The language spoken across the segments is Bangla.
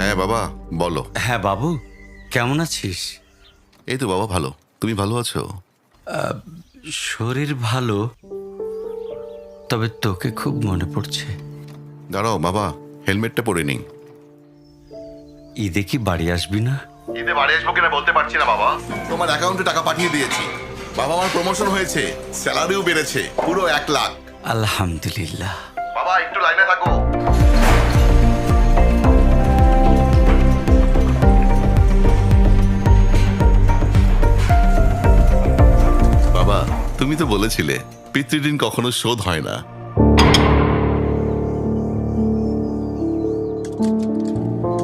হ্যাঁ বাবা বলো। হ্যাঁ বাবু কেমন আছিস? এই তো বাবা ভালো। তুমি ভালো আছো? শরীর ভালো তবে তোকে খুব মনে পড়ছে। দাঁড়াও বাবা হেলমেটটা পরে নিই। ঈদে কি বাড়ি আসবি না? ঈদে বাড়ি আসব কিনা বলতে পারছি না বাবা। তোমার অ্যাকাউন্টে টাকা পাঠিয়ে দিয়েছি। বাবা আমার প্রমোশন হয়েছে। স্যালারিও বেড়েছে। পুরো এক লাখ। আলহামদুলিল্লাহ। বাবা একটু লাইনে থাকো। বাবা তুমি তো বলেছিলে পিতৃঋণ কখনো শোধ হয় না।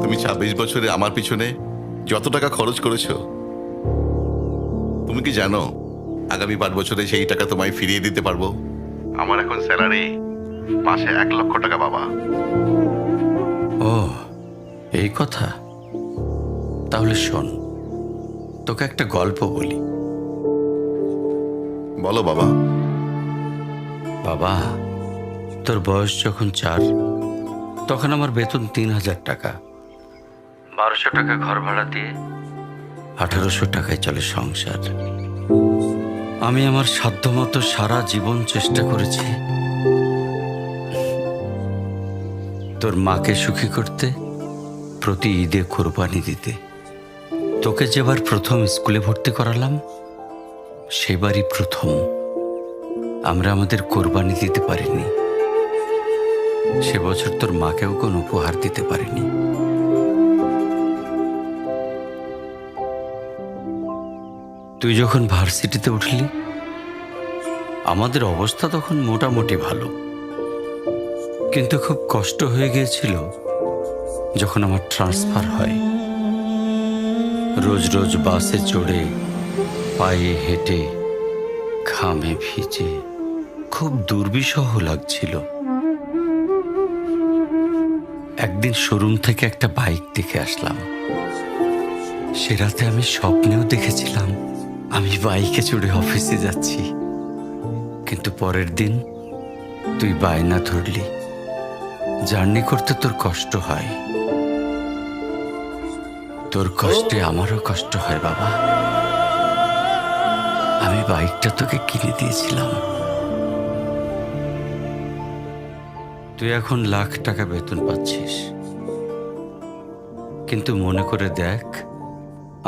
তুমি ছাব্বিশ বছরে আমার পিছনে যত টাকা খরচ করেছ তুমি কি জানো আগামী পাঁচ বছরে সেই টাকা তোমায় ফিরিয়ে দিতে পারব? আমার এখন স্যালারি মাসে এক লক্ষ টাকা বাবা। ও এই কথা? তাহলে শোন তোকে একটা গল্প বলি। বলো বাবা। বাবা তোর বয়স যখন চার তখন আমার বেতন তিন হাজার টাকা। বারোশো টাকা ঘর ভাড়া দিয়ে আঠারোশো টাকায় চলে সংসার। আমি আমার সাধ্যমতো সারা জীবন চেষ্টা করেছি। তোর মাকে সুখী করতে, প্রতি ঈদে কোরবানি দিতে। তোকে যেবার প্রথম স্কুলে ভর্তি করালাম, সেবারই প্রথম। আমরা আমাদের কোরবানি দিতে পারিনি। সে বছর তোর মাকেও কোনো উপহার দিতে পারিনি। তুই যখন ভার্সিটিতে উঠলি, আমাদের অবস্থা তখন মোটামুটি ভালো। কিন্তু খুব কষ্ট হয়ে গিয়েছিল যখন আমার ট্রান্সফার হয়। রোজ রোজ বাসে চড়ে, পায়ে হেঁটে, ঘামে ভিজে, খুব দুর্বিষহ লাগছিল। একদিন শোরুম থেকে একটা বাইক দেখে আসলাম। সে রাতে আমি স্বপ্নেও দেখেছিলাম আমি বাইকে চড়ে অফিসে যাচ্ছি। কিন্তু পরের দিন তুই বায়না ধরলি। জার্নি করতে তোর কষ্ট হয়। তোর কষ্টে আমারও কষ্ট হয় বাবা। আমি বাইকটা তোকে কিনে দিয়েছিলাম। তুই এখন লাখ টাকা বেতন পাচ্ছিস। কিন্তু মনে করে দেখ